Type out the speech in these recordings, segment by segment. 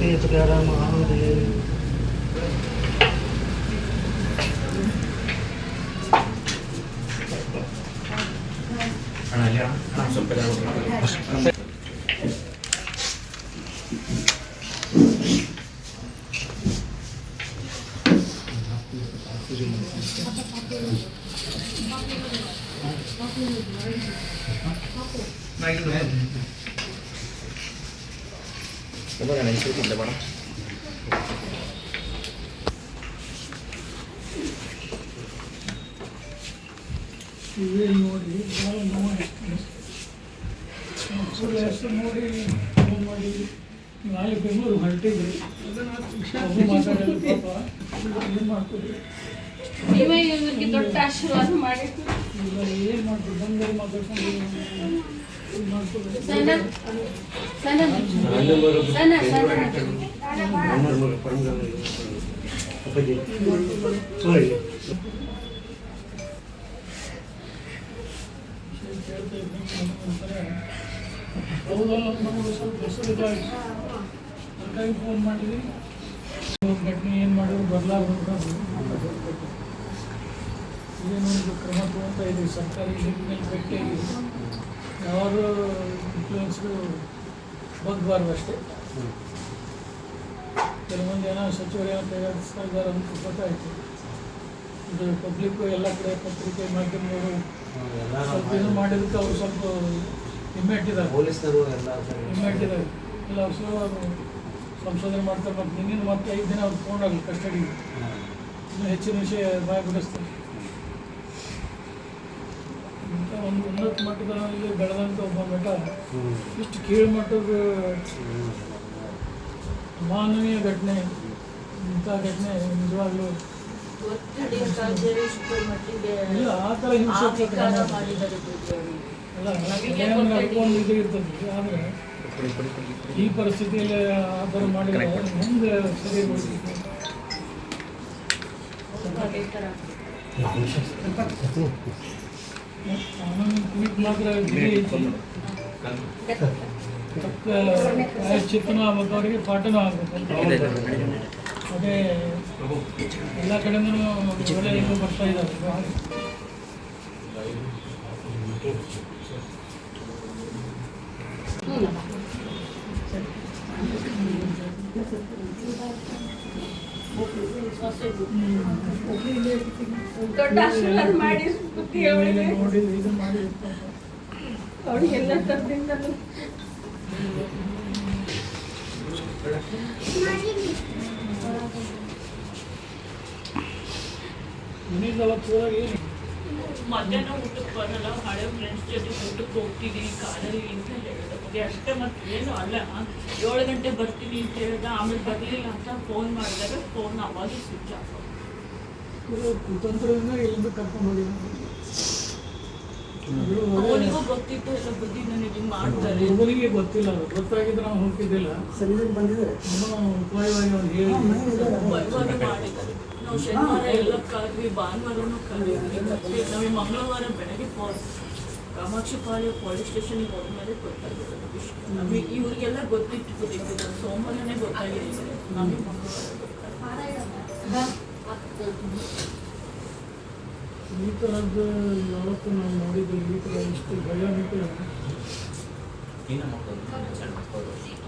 ಪಾರ್ವತಿ ಪುರಾಣ ಮಹಾದೇವಿ ಅಣ್ಣ ಅಲ್ಲಿ ಅಣ್ಣ ಅಣ್ಣ ಸ್ವಲ್ಪ ಜಾಗ ಕೊಡಿ. ಸ್ವಲ್ಪ ಜನ ಇಸ್ಕೊತಿದ್ದೆ ಮೇಡಮ್ ಇವೇ ನೋಡಿ ಭಾಳ ನೋವು ಹೆಸರು ನೋಡಿ ಫೋನ್ ಮಾಡಿ ನಾಳೆ ಬೆಂಗಳೂರು ಹೊರಟಿದ್ರಿ ಮಾತಾಡಲ್ಲ ಪಾಪ ಏನು ಮಾಡ್ತೀರಿ ನೀವೇ ಇವ್ರಿಗೆ ದೊಡ್ಡ ಆಶೀರ್ವಾದ ಮಾಡಿ. ಏನು ಮಾಡ್ತೀವಿ ಬಂದರೆ ಮಾತಾಡ್ಕೊಂಡು. ಹಾಗಾಗಿ ಫೋನ್ ಮಾಡಿದ್ವಿ ಘಟನೆ ಏನು ಮಾಡಿದ್ರು ಬದಲಾಗಬೇಕು ಏನೊಂದು ಕ್ರಮ ತಗೊಳ್ತಾ ಇದ್ದೀವಿ ಸರ್ಕಾರಿ ಮೇಲೆ ಭೇಟಿಯಾಗಿ ಯಾರು ಇನ್ಫ್ಲೂಯೆನ್ಸ್ಗೂ ಬಗ್ಬಾರ್ದು ಅಷ್ಟೇ ಕೆಲವೊಂದು ಜನ ಸಚಿವರು ಏನೋ ತಯಾರಿಸ್ತಾ ಇದ್ದಾರೆ ಅಂತ ಗೊತ್ತಾಯಿತು. ಇದು ಪಬ್ಲಿಕ್ಕು ಎಲ್ಲ ಕಡೆ ಪತ್ರಿಕೆ ಮಾಧ್ಯಮದವರು ಸ್ವಲ್ಪ ಇದು ಮಾಡಿದಕ್ಕೆ ಅವರು ಸ್ವಲ್ಪ ಹಿಮ್ಮೆಟ್ಟಿದ್ದಾರೆ ಪೊಲೀಸರು ಎಲ್ಲ ಹಿಮ್ಮೆಟ್ಟಿದ್ದಾರೆ ಇಲ್ಲ ಅವರು ಸಂಶೋಧನೆ ಮಾಡ್ತಾರೆ ಮತ್ತು ನಿನ್ನಿಂದ ಮತ್ತೆ ಐದು ದಿನ ಅವ್ರು ತೊಗೊಂಡಾಗಲಿ ಕಸ್ಟಡಿಗೆ ಇನ್ನೂ ಹೆಚ್ಚಿನ ವಿಷಯ ಭಯ ಬಿಡಿಸ್ತಾರೆ ಇಂಥ ಒಂದು ಉನ್ನತ ಮಟ್ಟದಲ್ಲಿ ಬೆಳೆದಂಥ ಒಬ್ಬ ಮಠ ಇಷ್ಟು ಕೀಳ್ಮಟ್ಟದ ಮಾನವೀಯ ಘಟನೆ. ಇಂಥ ಘಟನೆ ನಿಜವಾಗ್ಲೂ ಇಲ್ಲ ಆ ಥರ ಹಿಂಸೆ. ಅಲ್ಲ ಇದು ಇರ್ತದೆ. ಆದರೆ ಈ ಪರಿಸ್ಥಿತಿಯಲ್ಲಿ ಆ ಥರ ಮಾಡಿದ್ರೆ ಮುಂದೆ ಸರಿ ಪ್ರಾಯಶ್ಚಿತ್ತನೂ ಆಗ್ಬೇಕು ಅವರಿಗೆ ಪಾಠನೂ ಆಗಬೇಕು ಅದೇ ಎಲ್ಲ ಕಡೆಯಿಂದನೂ ಒಳ್ಳೆ ಇದು ಬರ್ತಾ ಇದ್ದಾರೆ ದೊಡ್ಡ ಆಶೀರ್ವಾದ ಮಾಡಿ ಬುದ್ಧಿ ಅವಳಿಗೆ. ಏನು ಮಧ್ಯಾಹ್ನ ಊಟಕ್ಕೆ ಬರಲ್ಲ ಹಳೆ ಫ್ರೆಂಡ್ಸ್ ಜೊತೆ ಊಟಕ್ಕೆ ಹೋಗ್ತೀನಿ ಕಾರಲ್ಲಿ ಅಂತ ಹೇಳಿದೆ ನಮಗೆ ಅಷ್ಟೇ ಮತ್ತೆ ಏನು ಅಲ್ಲ ಏಳು ಗಂಟೆ ಬರ್ತೀನಿ ಅಂತ ಹೇಳಿದ ಆಮೇಲೆ ಬರಲಿಲ್ಲ ಅಂತ ಫೋನ್ ಮಾಡಿದಾಗ ಫೋನ್ ಅವಾಗ ಸ್ವಿಚ್ ಆಫ್ ಅವನಿಗೂ ಗೊತ್ತಿತ್ತು ಎಲ್ಲ ಬುದ್ಧಿ ನನಗೆ ಹಿಂಗೆ ಮಾಡ್ತಾರೆ. ಹುಡುಗನಿಗೆ ಗೊತ್ತಿಲ್ಲ ಗೊತ್ತಾಗಿದ್ರೆ ನಾವು ಹೋಗ್ತಿದ್ದಿಲ್ಲ ಇನ್ನೂ ಉಪಾಯವಾಗಿ ಅವ್ನು ಹೇಳಿ ಮಾಡಿದ್ದಾರೆ. ನಾವು ಶನಿವಾರ ಎಲ್ಲ ಕಲ್ವಿ ಭಾನುವಾರನೂ ಕಲ್ವಿ ಮಂಗಳವಾರ ಬೆಳಗ್ಗೆ ಫೋನ್ ಕಾಮಾಕ್ಷಿ ಪಾಳ್ಯ ಪೊಲೀಸ್ ಸ್ಟೇಷನ್ಗೆ ಹೋದ್ಮೇಲೆ ಮೇಲೆ ವಿಷಯ ನಮಗೆ ಇವರಿಗೆಲ್ಲ ಗೊತ್ತಿತ್ತು ಗೊತ್ತಿತ್ತು ಸೋಮವಾರನೇ ಗೊತ್ತಾಗಿದೆ. ನಮಗೆ ಈ ಥರದ್ದು ಯಾವತ್ತು ನಾವು ನೋಡಿದ್ದು ಈ ಥರ ಇಷ್ಟು ಭಯ.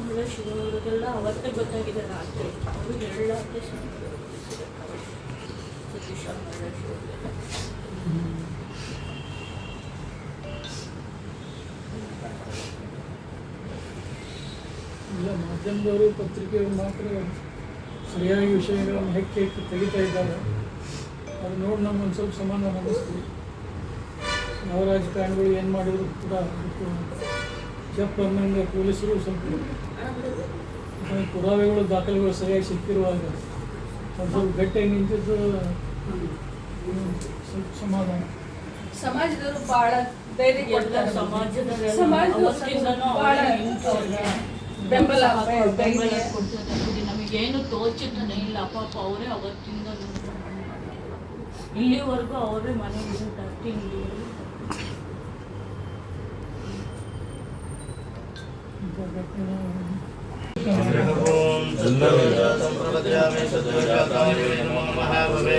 ಒಳ್ಳೆ ಶಿವರಿಗೆಲ್ಲ ಅವತ್ತೇ ಗೊತ್ತಾಗಿದೆ ರಾತ್ರಿ. ಅವ್ರಿಗೆ ಹೇಳಲಾರ್ದೆ ಸತೀಶ್ ಆಮೇಲೆ ಮಾಧ್ಯಮದವರು ಪತ್ರಿಕೆಯವರು ಮಾತ್ರ ಸರಿಯಾಗಿ ವಿಷಯಗಳನ್ನು ಹೆಕ್ಕಿ ಹೆಕ್ಕಿ ತೆಗಿತಾ ಇದ್ದಾರೆ. ಅದು ನೋಡಿ ನಮ್ಗೆ ಒಂದು ಸ್ವಲ್ಪ ಸಮಾಧಾನ ಅನ್ನಿಸ್ತೀವಿ. ಯಾವ ರಾಜಕಾರಣಿಗಳು ಏನು ಮಾಡಿದ್ರು ಕೂಡ ಅದಕ್ಕೆ ಜಪ್ ಅನ್ನಂಗೆ ಪೊಲೀಸರು ಸ್ವಲ್ಪ ಪುರಾವೆಗಳು, ದಾಖಲೆಗಳು ಸರಿಯಾಗಿ ಸಿಕ್ಕಿರುವಾಗ ಒಂದು ಸ್ವಲ್ಪ ಗಟ್ಟಿಯಾಗಿ ನಿಂತಿದ್ದು ಸ್ವಲ್ಪ ಸಮಾಧಾನ. ಸಮಾಜದವರು ಬಹಳ ಧೈರ್ಯ ಸಮಾಜದ ಬಹಳ ಬೆಂಬಲ ಬೆಂಬಲ ಕೊಡ್ತಾರೆ ನಮಗೇನು ತೋಚಿದ್ದನೇ ಇಲ್ಲ ಪಾಪ ಅವರೇ ಅವತ್ತಿಂದ ಇಲ್ಲಿವರೆಗೂ ಅವರೇ ಮನೆ ತಿಂಡಿ ಮಹಾಭವೇ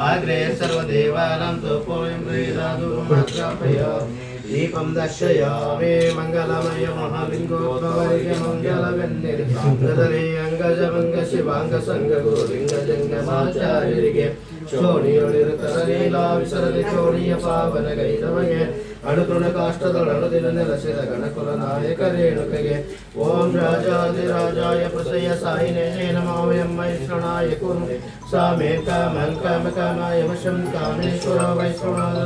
अग्रे सर्वदेवानां तु पुरीं प्रियदादुर्मत्रप्रिय दीपं दर्शयामि मङ्गलमय महालिङ्गोपवर्य मङ्गलवेन्निर्दरे अङ्गजमङ्गशिवाङ्गसङ्गगुरुलिङ्गजङ्गमाचार्यरिगे। शोणियोनिरुतरलीला विसरति शोणीय पावनगैरवये ಲೀಲಾ ವಿಸರದಿ ಚೋಣಿಯ ಪಾವನ ಗೈರವಗೆ ಅಣುತೃಣ ಕಾಷ್ಟದೊಳನುದಿನ ನೆಲಸಿದ ಗಣಕುಲ ನಾಯಕ ರೇಣುಕಗೆ ಓಂ ರಾಜಾದಿರಾಜಾಯ ಪ್ರಸಯ ಸಾಯಿನೇ ನಮಾಯಂ ವೈಷ್ಣನಾಯ ಕುರು ಸಾಮೇ ಕಾಮಂ ಕಾಮ ಕಾಮಾಯ ವಶಂ ಕಾಮೇಶ್ವರ ವೈಷ್ಣವಾಯ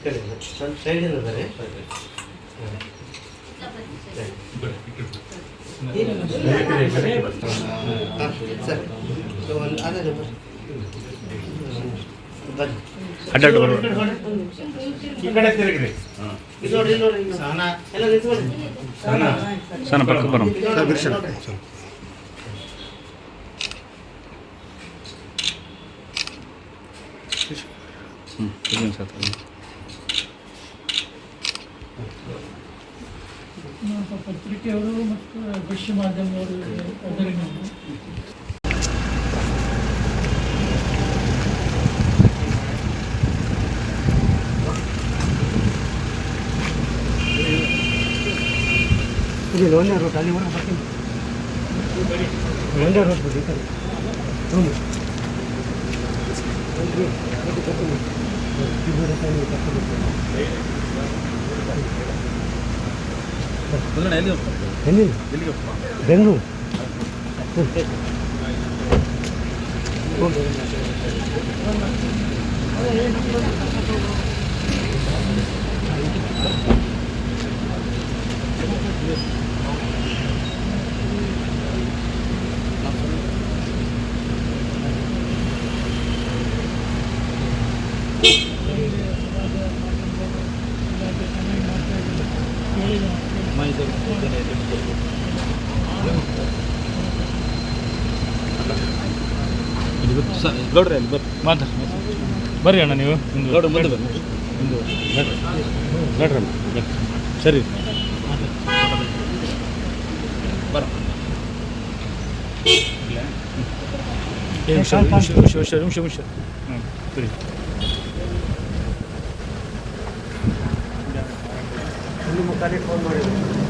ಈ ಕಡೆ ಸೈಡಿಂದ ಬರ್ರಿ ಸರಿ ಒಂದು ಅದೇ ಬರ್ರಿ ಬರ್ರಿ ಅಡ್ಡಾಡು ಈ ಕಡೆ ಹೊರಡಿ. ಈ ಕಡೆ ತಿರುಗ್ರಿ ಇದು ನೋಡಿ ಇದು ನೋಡಿ ಸಹನಾ ಎಲ್ಲ ನಿಂತ್ಕೊಳ್ಳಿ ಸಣ್ಣ ಪಕ್ಕ ಬರೋಣ ಇದು ನೋಡಿ, ಇದು ನೋಡಿ. ನಮ್ಮ ಪತ್ರಿಕೆಯವರು ಮತ್ತು ದೃಶ್ಯ ಮಾಧ್ಯಮದವರು ಅದರಿಂದ. ನಾವು ಇದು ಒಂದೇ ರೂಟ್ ಅಲ್ಲಿವರೆಗೂ ಬರ್ತೀನಿ. ಒಂದೇ ರೋಡ್ ಬಿಡಿ ಕಡೆ. ಹ್ಞೂ ಎಲ್ಲಿ ಬೆಂಗಳೂರು ಗೌಡ್ರಿ ಅಲ್ಲಿ ಬರ್ರಿ. ಮಾತಾಡ ಬರ್ರಿ ಅಣ್ಣ ನೀವು. ಗೌಡ್ರ ಮುಂದೆ ಬರ್ರಿ. ಗೌಡ್ರಮ್ಮ ಸರಿ. ಬರ. ನಿಮಿಷ ನಿಮಿಷ ನಿಮಿಷ ನಿಮಿಷ ನಿಮಿಷ ಹ್ಞೂ ಸರಿ. ನಿಮ್ಮ ಫೋನ್ ಮಾಡಿದ್ರು.